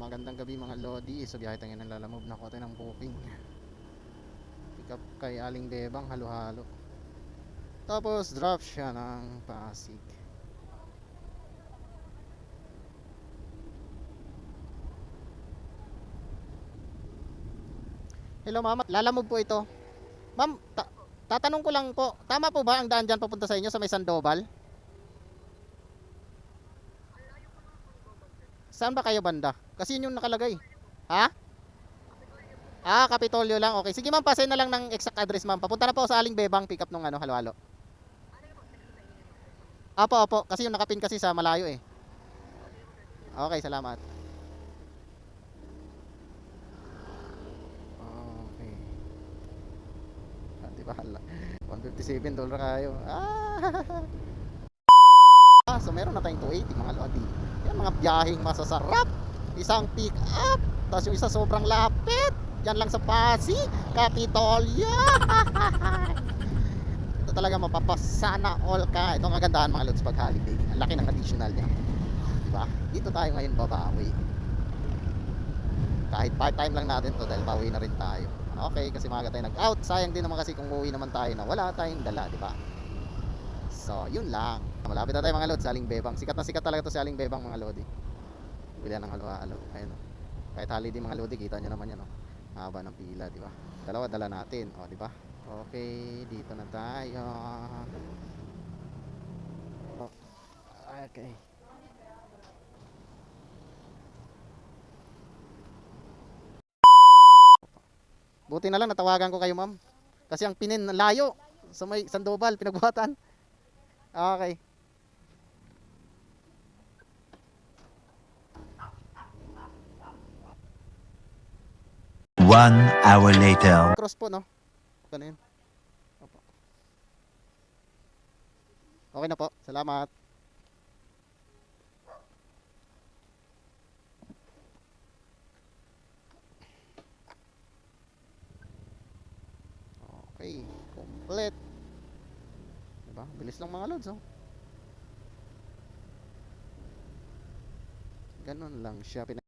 magandang gabi mga Lodi. So biyahe tayo ng lalamove na tayo ng booking. Pick up kay Aling Bebang, halo-halo. Tapos drop siya ng Pasig. Hello ma'am, lalamove po ito. Ma'am, ta- tatanong ko lang po, tama po ba ang daan dyan papunta sa inyo sa may Sandoval? Saan ba kayo banda? Kasi yun yung nakalagay. Ha? Ah, Kapitolyo lang. Okay. Sige ma'am, pasay na lang ng exact address ma'am. Papunta na po sa Aling Bebang, pick up nung ano, halo-halo. Apo, apo. Kasi yung nakapin kasi sa malayo eh. Okay, salamat. Okay. Ah, di ba hala? 157 dollar kayo. Ah! Ah, so meron na tayong 280 mga mga biyaheng masasarap. Isang pick up, tapos yung isa sobrang lapit. Yan lang sa Pasig, Kapitolyo. Ito talaga mapapasana all ka. Ito ang mga lods pag holiday. Ang laki ng additional niya. Diba? Dito tayo ngayon babawi. Kahit part-time lang natin to dahil bawi na rin tayo. Okay, kasi maaga tayo nag-out. Sayang din naman kasi kung uwi naman tayo na wala tayong dala, di ba? So, yun lang. Malapit na tayo mga lods sa Aling Bebang. Sikat na sikat talaga to sa Aling Bebang mga lodi. Bilihan ng halo-halo. Ayun. oh. Kahit holiday mga lodi, kita nyo naman yan. Oh. Haba ng pila, di ba? Dalawa dala natin, oh, di ba? Okay, dito na tayo. Oh, Okay. Buti na lang natawagan ko kayo, ma'am. Kasi ang pinin layo sa may Sandoval, pinagbuhatan. Okay. One hour later. Cross po, no? Ganun. Opo. Okay na po. Salamat. Okay. Complete. Diba? Bilis lang mga lods, oh. Ganun lang siya. Pinag